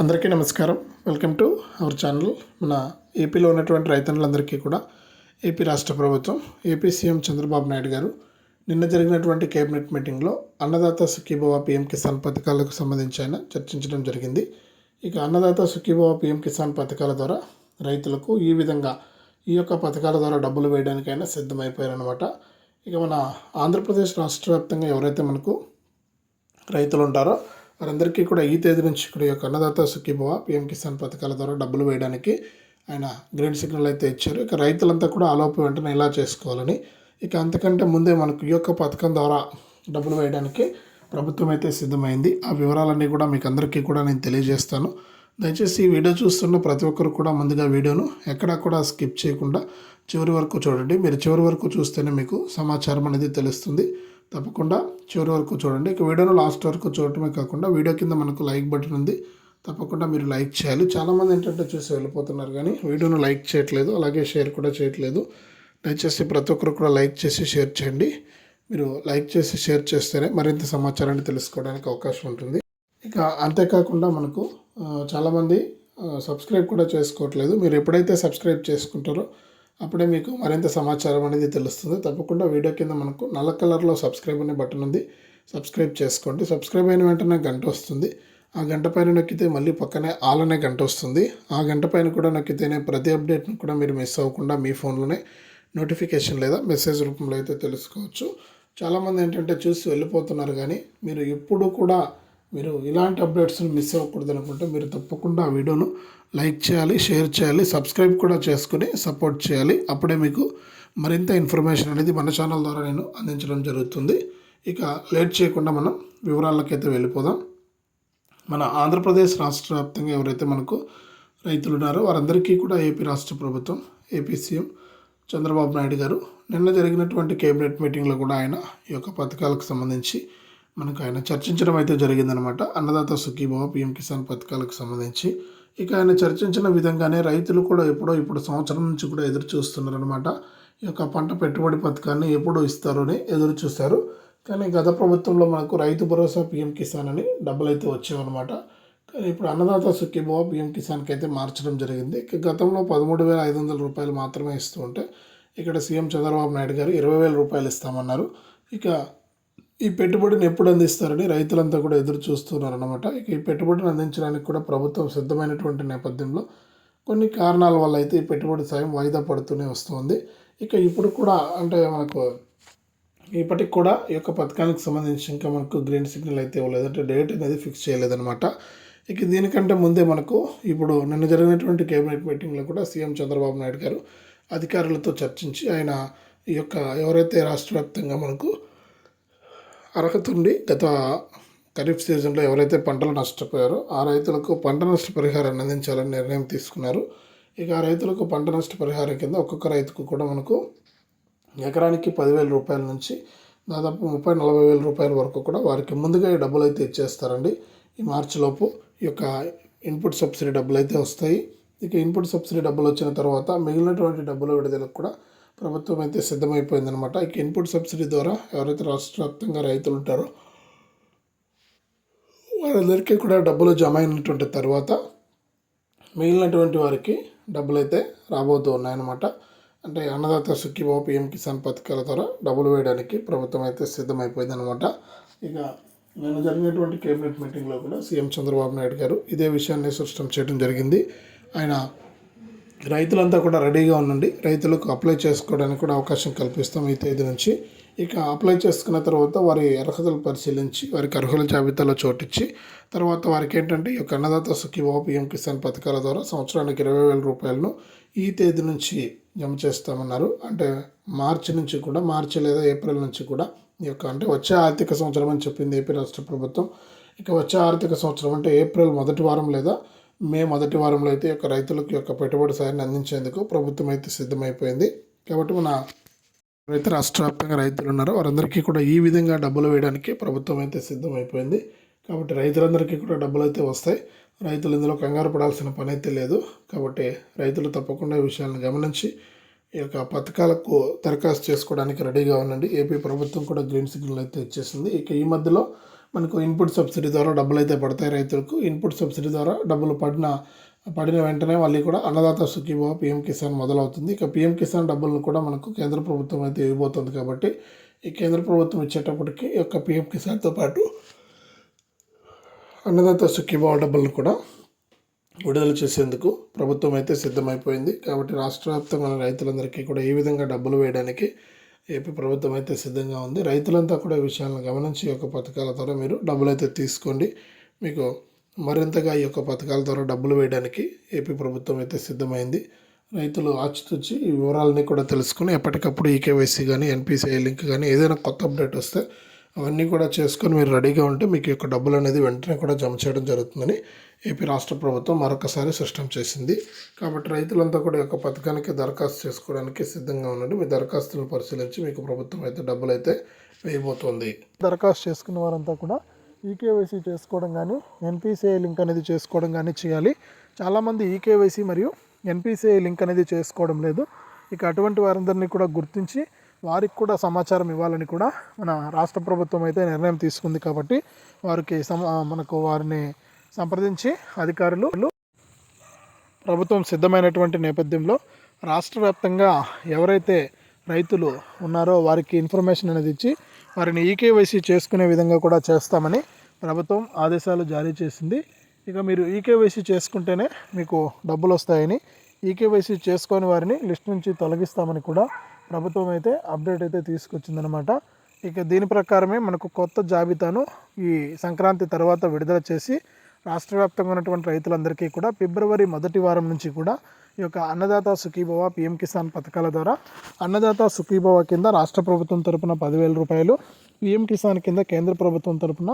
అందరికీ నమస్కారం. Welcome to our channel. మన ఏపీలో ఉన్నటువంటి రైతన్నులందరికీ కూడా ఏపీ రాష్ట్ర ప్రభుత్వం ఏపీ సీఎం చంద్రబాబు నాయుడు గారు నిన్న జరిగినటువంటి కేబినెట్ మీటింగ్లో అన్నదాత సుఖీభవ పిఎం కిసాన్ పథకాలకు సంబంధించి ఆయన చర్చించడం జరిగింది. ఇక అన్నదాత సుఖీభవ పిఎం కిసాన్ పథకాల ద్వారా రైతులకు ఈ విధంగా ఈ యొక్క పథకాల ద్వారా డబ్బులు వేయడానికైనా సిద్ధమైపోయారనమాట ఇక మన ఆంధ్రప్రదేశ్ రాష్ట్ర వ్యాప్తంగా ఎవరైతే మనకు రైతులు ఉంటారో వారందరికీ కూడా ఈ తేదీ నుంచి కూడా ఈ యొక్క అన్నదాత సుఖీభవ పిఎం కిసాన్ పథకాల ద్వారా డబ్బులు వేయడానికి ఆయన గ్రీన్ సిగ్నల్ అయితే ఇచ్చారు. ఇక రైతులంతా కూడా ఆలోపు వెంటనే ఇలా చేసుకోవాలని. ఇక అంతకంటే ముందే మనకు ఈ యొక్క పథకం ద్వారా డబ్బులు వేయడానికి ప్రభుత్వం అయితే సిద్ధమైంది. ఆ వివరాలన్నీ కూడా మీకు అందరికీ కూడా నేను తెలియజేస్తాను. దయచేసి ఈ వీడియో చూస్తున్న ప్రతి ఒక్కరు కూడా ముందుగా వీడియోను ఎక్కడా కూడా స్కిప్ చేయకుండా చివరి వరకు చూడండి. మీరు చివరి వరకు చూస్తేనే మీకు సమాచారం అనేది తెలుస్తుంది. తప్పకుండా చివరి వరకు చూడండి. ఇక వీడియోను లాస్ట్ వరకు చూడటమే కాకుండా వీడియో కింద మనకు లైక్ బటన్ ఉంది. తప్పకుండా మీరు లైక్ చేయాలి. చాలామంది ఏంటంటే చూసి వెళ్ళిపోతున్నారు కానీ వీడియోను లైక్ చేయట్లేదు. అలాగే షేర్ కూడా చేయట్లేదు. దయచేసి ప్రతి ఒక్కరు కూడా లైక్ చేసి షేర్ చేయండి. మీరు లైక్ చేసి షేర్ చేస్తేనే మరింత సమాచారాన్ని తెలుసుకోవడానికి అవకాశం ఉంటుంది. ఇక అంతేకాకుండా మనకు చాలామంది సబ్స్క్రైబ్ కూడా చేసుకోవట్లేదు. మీరు ఎప్పుడైతే సబ్స్క్రైబ్ చేసుకుంటారో అప్పుడే మీకు మరింత సమాచారం అనేది తెలుస్తుంది. తప్పకుండా వీడియో కింద మనకు నల్ల కలర్లో సబ్స్క్రైబ్ అనే బటన్ ఉంది. సబ్స్క్రైబ్ చేసుకోండి. సబ్స్క్రైబ్ అయిన వెంటనే గంట వస్తుంది. ఆ గంట పైన నొక్కితే మళ్ళీ పక్కనే ఆల్ అనే గంట వస్తుంది. ఆ గంట పైన కూడా నొక్కితేనే ప్రతి అప్డేట్ను కూడా మీరు మిస్ అవ్వకుండా మీ ఫోన్లోనే నోటిఫికేషన్ లేదా మెసేజ్ రూపంలో అయితే తెలుసుకోవచ్చు. చాలామంది ఏంటంటే చూసి వెళ్ళిపోతున్నారు కానీ మీరు ఎప్పుడు కూడా మీరు ఇలాంటి అప్డేట్స్ని మిస్ అవ్వకూడదు అనుకుంటే మీరు తప్పకుండా ఆ వీడియోను లైక్ చేయాలి షేర్ చేయాలి సబ్స్క్రైబ్ కూడా చేసుకుని సపోర్ట్ చేయాలి. అప్పుడే మీకు మరింత ఇన్ఫర్మేషన్ అనేది మన ఛానల్ ద్వారా నేను అందించడం జరుగుతుంది. ఇక లేట్ చేయకుండా మనం వివరాలకైతే వెళ్ళిపోదాం. మన ఆంధ్రప్రదేశ్ రాష్ట్ర వ్యాప్తంగా ఎవరైతే మనకు రైతులు ఉన్నారో వారందరికీ కూడా ఏపీ రాష్ట్ర ప్రభుత్వం ఏపీ సీఎం చంద్రబాబు నాయుడు గారు నిన్న జరిగినటువంటి కేబినెట్ మీటింగ్లో కూడా ఆయన ఈ యొక్క పథకాలకు సంబంధించి మనకు ఆయన చర్చించడం అయితే జరిగిందనమాట. అన్నదాత సుఖీభావ పిఎం కిసాన్ పథకాలకు సంబంధించి. ఇక ఆయన చర్చించిన విధంగానే రైతులు కూడా ఎప్పుడో ఇప్పుడు సంవత్సరం నుంచి కూడా ఎదురు చూస్తున్నారనమాట. ఈ యొక్క పంట పెట్టుబడి పథకాన్ని ఎప్పుడు ఇస్తారు అని ఎదురు చూస్తారు కానీ గత ప్రభుత్వంలో మనకు రైతు భరోసా పిఎం కిసాన్ అని డబ్బులు అయితే వచ్చేవన్నమాట కానీ ఇప్పుడు అన్నదాత సుఖీభావ పిఎం కిసాన్కి అయితే మార్చడం జరిగింది. ఇక గతంలో పదమూడు వేల ఐదు వందల రూపాయలు మాత్రమే ఇస్తూ ఉంటే ఇక్కడ సీఎం చంద్రబాబు నాయుడు గారు ఇరవై వేల రూపాయలు ఇస్తామన్నారు. ఇక ఈ పెట్టుబడిని ఎప్పుడు అందిస్తారని రైతులంతా కూడా ఎదురు చూస్తున్నారు అనమాట ఇక ఈ పెట్టుబడిని అందించడానికి కూడా ప్రభుత్వం సిద్ధమైనటువంటి నేపథ్యంలో కొన్ని కారణాల వల్ల అయితే ఈ పెట్టుబడి సాయం వాయిదా పడుతూనే వస్తుంది. ఇక ఇప్పుడు కూడా అంటే మనకు ఇప్పటికి కూడా ఈ యొక్క పథకానికి సంబంధించి ఇంకా మనకు గ్రీన్ సిగ్నల్ అయితే ఇవ్వలేదు. అంటే డేట్ అనేది ఫిక్స్ చేయలేదన్నమాట. ఇక దీనికంటే ముందే మనకు ఇప్పుడు నిన్న జరిగినటువంటి కేబినెట్ మీటింగ్లో కూడా సీఎం చంద్రబాబు నాయుడు గారు అధికారులతో చర్చించి ఆయన ఈ యొక్క ఎవరైతే రాష్ట్ర వ్యాప్తంగా మనకు అర్హత ఉండి గత ఖరీఫ్ సీజన్లో ఎవరైతే పంటలు నష్టపోయారో ఆ రైతులకు పంట నష్ట పరిహారాన్ని అందించాలని నిర్ణయం తీసుకున్నారు. ఇక ఆ రైతులకు పంట నష్ట పరిహారం కింద ఒక్కొక్క రైతుకు కూడా మనకు ఎకరానికి పదివేల రూపాయల నుంచి దాదాపు ముప్పై నలభై వేల రూపాయల వరకు కూడా వారికి ముందుగా ఈ డబ్బులు అయితే ఇచ్చేస్తారండి. ఈ మార్చి లోపు ఈ యొక్క ఇన్పుట్ సబ్సిడీ డబ్బులు అయితే వస్తాయి. ఇక ఇన్పుట్ సబ్సిడీ డబ్బులు వచ్చిన తర్వాత మిగిలినటువంటి డబ్బుల విడుదలకు కూడా ప్రభుత్వం అయితే సిద్ధమైపోయిందనమాట ఇక ఇన్పుట్ సబ్సిడీ ద్వారా ఎవరైతే రాష్ట్ర వ్యాప్తంగా రైతులు ఉంటారో వారందరికీ కూడా డబ్బులు జమ అయినటువంటి తర్వాత మిగిలినటువంటి వారికి డబ్బులు అయితే రాబోతూ ఉన్నాయన్నమాట. అంటే అన్నదాత సుఖీభావ పిఎం కిసాన్ పథకాల ద్వారా డబ్బులు వేయడానికి ప్రభుత్వం అయితే సిద్ధమైపోయింది అనమాట ఇక నిన్న జరిగినటువంటి కేబినెట్ మీటింగ్లో కూడా సీఎం చంద్రబాబు నాయుడు గారు ఇదే విషయాన్ని స్పష్టం చేయడం జరిగింది. ఆయన రైతులంతా కూడా రెడీగా ఉండండి. రైతులకు అప్లై చేసుకోవడానికి కూడా అవకాశం కల్పిస్తాం ఈ తేదీ నుంచి. ఇక అప్లై చేసుకున్న తర్వాత వారి అర్హతలు పరిశీలించి వారికి అర్హుల జాబితాలో చోటిచ్చి తర్వాత వారికి ఏంటంటే ఈ యొక్క అన్నదాత సుఖీభావ పిఎం కిసాన్ పథకాల ద్వారా సంవత్సరానికి ఇరవై వేల రూపాయలను ఈ తేదీ నుంచి జమ చేస్తామన్నారు. అంటే మార్చి నుంచి కూడా మార్చి లేదా ఏప్రిల్ నుంచి కూడా ఈ యొక్క అంటే వచ్చే ఆర్థిక సంవత్సరం అని చెప్పింది ఏపీ రాష్ట్ర ప్రభుత్వం. ఇక వచ్చే ఆర్థిక సంవత్సరం అంటే ఏప్రిల్ మొదటి వారం లేదా మే మొదటి వారంలో అయితే యొక్క రైతులకు యొక్క పెట్టుబడి సాయాన్ని అందించేందుకు ప్రభుత్వం అయితే సిద్ధమైపోయింది. కాబట్టి మన రైతు రాష్ట్ర వ్యాప్తంగా రైతులు ఉన్నారు. వారందరికీ కూడా ఈ విధంగా డబ్బులు వేయడానికి ప్రభుత్వం అయితే సిద్ధమైపోయింది. కాబట్టి రైతులందరికీ కూడా డబ్బులు అయితే వస్తాయి. రైతులు ఇందులో కంగారు పడాల్సిన పని అయితే లేదు. కాబట్టి రైతులు తప్పకుండా ఈ విషయాలను గమనించి ఈ యొక్క పథకాలకు దరఖాస్తు చేసుకోవడానికి రెడీగా ఉండండి. ఏపీ ప్రభుత్వం కూడా గ్రీన్ సిగ్నల్ అయితే ఇచ్చేసింది. ఇక ఈ మధ్యలో మనకు ఇన్పుట్ సబ్సిడీ ద్వారా డబ్బులు అయితే పడతాయి రైతులకు. ఇన్పుట్ సబ్సిడీ ద్వారా డబ్బులు పడిన పడిన వెంటనే మళ్ళీ కూడా అన్నదాత సుఖీభావ పిఎం కిసాన్ మొదలవుతుంది. ఇక పిఎం కిసాన్ డబ్బులను కూడా మనకు కేంద్ర ప్రభుత్వం అయితే ఇవ్వబోతుంది కాబట్టి ఈ కేంద్ర ప్రభుత్వం ఇచ్చేటప్పటికి ఈ యొక్క పిఎం కిసాన్తో పాటు అన్నదాత సుఖీభావ డబ్బులను కూడా విడుదల చేసేందుకు ప్రభుత్వం అయితే సిద్ధమైపోయింది. కాబట్టి రాష్ట్ర వ్యాప్తంగా రైతులందరికీ కూడా ఈ విధంగా డబ్బులు వేయడానికి ఏపీ ప్రభుత్వం అయితే సిద్ధంగా ఉంది. రైతులంతా కూడా ఈ విషయాలను గమనించి ఈ యొక్క పథకాల ద్వారా మీరు డబ్బులు అయితే తీసుకోండి. మీకు మరింతగా ఈ యొక్క పథకాల ద్వారా డబ్బులు వేయడానికి ఏపీ ప్రభుత్వం అయితే సిద్ధమైంది. రైతులు ఆచితూచి ఈ వివరాలని కూడా తెలుసుకుని ఎప్పటికప్పుడు ఈకేవైసీ కానీ ఎన్పిసిఐ లింక్ కానీ ఏదైనా కొత్త అప్డేట్ వస్తే అవన్నీ కూడా చేసుకొని మీరు రెడీగా ఉంటే మీకు యొక్క డబ్బులు అనేది వెంటనే కూడా జమ చేయడం జరుగుతుందని ఏపీ రాష్ట్ర ప్రభుత్వం మరొకసారి స్పష్టం చేసింది. కాబట్టి రైతులంతా కూడా యొక్క పథకానికి దరఖాస్తు చేసుకోవడానికి సిద్ధంగా ఉండండి. మీ దరఖాస్తులను పరిశీలించి మీకు ప్రభుత్వం అయితే డబ్బులు అయితే వేయబోతోంది. దరఖాస్తు చేసుకున్న వారంతా కూడా ఈకేవైసీ చేసుకోవడం కానీ ఎన్పిసిఐ లింక్ అనేది చేసుకోవడం కానీ చేయాలి. చాలామంది ఈకేవైసీ మరియు ఎన్పిసిఐ లింక్ అనేది చేసుకోవడం లేదు. ఇక అటువంటి వారందరినీ కూడా గుర్తించి వారికి కూడా సమాచారం ఇవ్వాలని కూడా మన రాష్ట్ర ప్రభుత్వం అయితే నిర్ణయం తీసుకుంది కాబట్టి వారికి సమ మనకు వారిని సంప్రదించి అధికారులు ప్రభుత్వం సిద్ధమైనటువంటి నేపథ్యంలో రాష్ట్ర వ్యాప్తంగా ఎవరైతే రైతులు ఉన్నారో వారికి ఇన్ఫర్మేషన్ అనేది ఇచ్చి వారిని ఈకేవైసీ చేసుకునే విధంగా కూడా చేస్తామని ప్రభుత్వం ఆదేశాలు జారీ చేసింది. ఇక మీరు ఈకేవైసీ చేసుకుంటేనే మీకు డబ్బులు వస్తాయని ఈకేవైసీ చేసుకొని వారిని లిస్ట్ నుంచి తొలగిస్తామని కూడా ప్రభుత్వం అయితే అప్డేట్ అయితే తీసుకొచ్చిందనమాట ఇక దీని ప్రకారమే మనకు కొత్త జాబితాను ఈ సంక్రాంతి తర్వాత విడుదల చేసి రాష్ట్ర వ్యాప్తంగా ఉన్నటువంటి రైతులందరికీ కూడా ఫిబ్రవరి మొదటి వారం నుంచి కూడా ఈ యొక్క అన్నదాత సుఖీభవ పిఎం కిసాన్ పథకాల ద్వారా అన్నదాత సుఖీభవ కింద రాష్ట్ర ప్రభుత్వం తరపున పదివేల రూపాయలు పిఎం కిసాన్ కింద కేంద్ర ప్రభుత్వం తరపున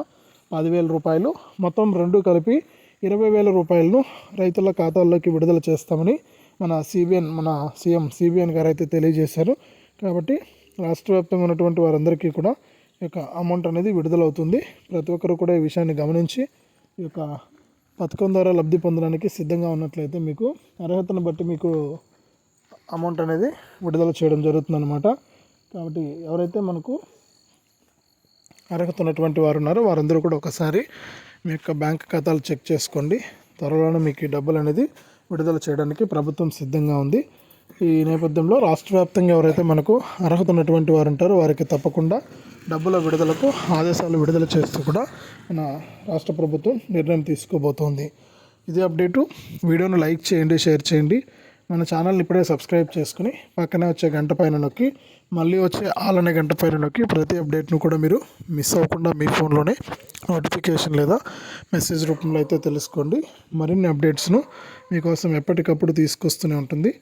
పదివేల రూపాయలు మొత్తం రెండు కలిపి ఇరవై వేల రూపాయలను రైతుల ఖాతాల్లోకి విడుదల చేస్తామని మన సిబిఎన్ మన సీఎం సిబిఎన్ గారు అయితే తెలియజేశారు. కాబట్టి రాష్ట్ర వ్యాప్తంగా ఉన్నటువంటి వారందరికీ కూడా ఈ యొక్క అమౌంట్ అనేది విడుదలవుతుంది. ప్రతి ఒక్కరు కూడా ఈ విషయాన్ని గమనించి ఈ యొక్క పథకం ద్వారా లబ్ధి పొందడానికి సిద్ధంగా ఉన్నట్లయితే మీకు అర్హతను బట్టి మీకు అమౌంట్ అనేది విడుదల చేయడం జరుగుతుందన్నమాట. కాబట్టి ఎవరైతే మనకు అర్హత ఉన్నటువంటి వారు ఉన్నారో వారందరూ కూడా ఒకసారి మీ యొక్క బ్యాంక్ ఖాతాలు చెక్ చేసుకోండి. త్వరలోనే మీకు ఈ డబ్బులు అనేది విడుదల చేయడానికి ప్రభుత్వం సిద్ధంగా ఉంది. ఈ నేపథ్యంలో రాష్ట్ర వ్యాప్తంగా ఎవరైతే మనకు అర్హత ఉన్నటువంటి వారు ఉంటారో వారికి తప్పకుండా డబ్బుల విడుదలకు ఆదేశాలు విడుదల చేస్తూ కూడా మన రాష్ట్ర ప్రభుత్వం నిర్ణయం తీసుకోబోతోంది. ఇదే అప్డేటు. వీడియోను లైక్ చేయండి షేర్ చేయండి. మన ఛానల్ని ఇప్పుడే సబ్స్క్రైబ్ చేసుకుని పక్కనే వచ్చే గంట పైన నొక్కి మళ్ళీ వచ్చే ఆల్ అనే గంట పైన నొక్కి ప్రతి అప్డేట్ను కూడా మీరు మిస్ అవ్వకుండా మీ ఫోన్లోనే నోటిఫికేషన్ లేదా మెసేజ్ రూపంలో అయితే తెలుసుకోండి. మరిన్ని అప్డేట్స్ను మీకోసం ఎప్పటికప్పుడు తీసుకొస్తూనే ఉంటుంది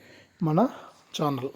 మన ఛానల్.